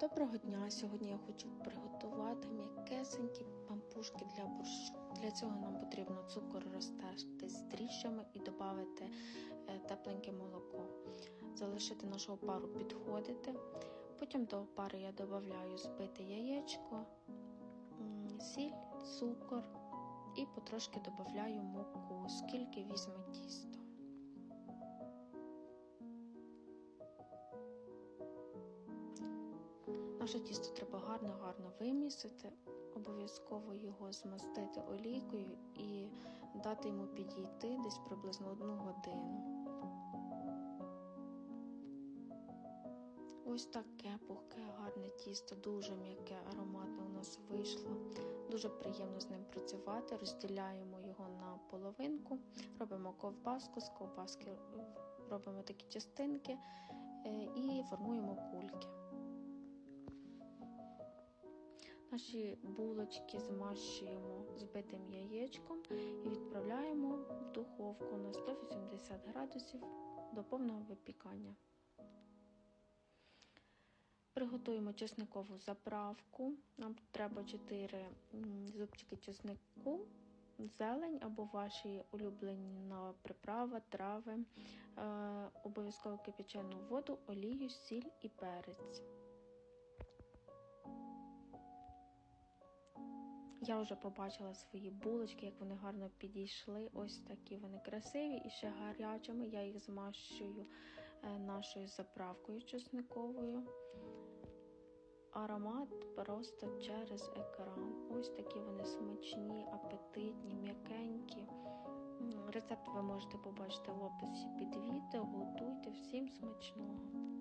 Доброго дня! Сьогодні я хочу приготувати м'якесенькі пампушки для борщу. Для цього нам потрібно цукор розтерти з дріжджами і додати е, тепленьке молоко. Залишити нашу опару підходити. Потім до опари я додаю збите яєчко, сіль, цукор і потрошки додаю муку, скільки візьме тісто. Наше тісто треба гарно-гарно вимісити, обов'язково його змастити олійкою і дати йому підійти десь приблизно одну годину. Ось таке пухке, гарне тісто, дуже м'яке, ароматне у нас вийшло. Дуже приємно з ним працювати. Розділяємо його на половинку, робимо ковбаску, з ковбаски робимо такі частинки е, і формуємо кульки. Наші булочки змащуємо збитим яєчком і відправляємо в духовку на 180 градусів до повного випікання. Приготуємо чесникову заправку. Нам треба 4 зубчики чеснику, зелень або ваші улюблені приправи, трави, е, обов'язково кипячену воду, олію, сіль і перець. Я вже побачила свої булочки, як вони гарно підійшли. Ось такі вони красиві і ще гарячими. Я їх змащую нашою заправкою чесниковою. Аромат просто через екран. Ось такі вони смачні, апетитні, м'якенькі. Рецепт ви можете побачити в описі під відео. Готуйте всім смачного!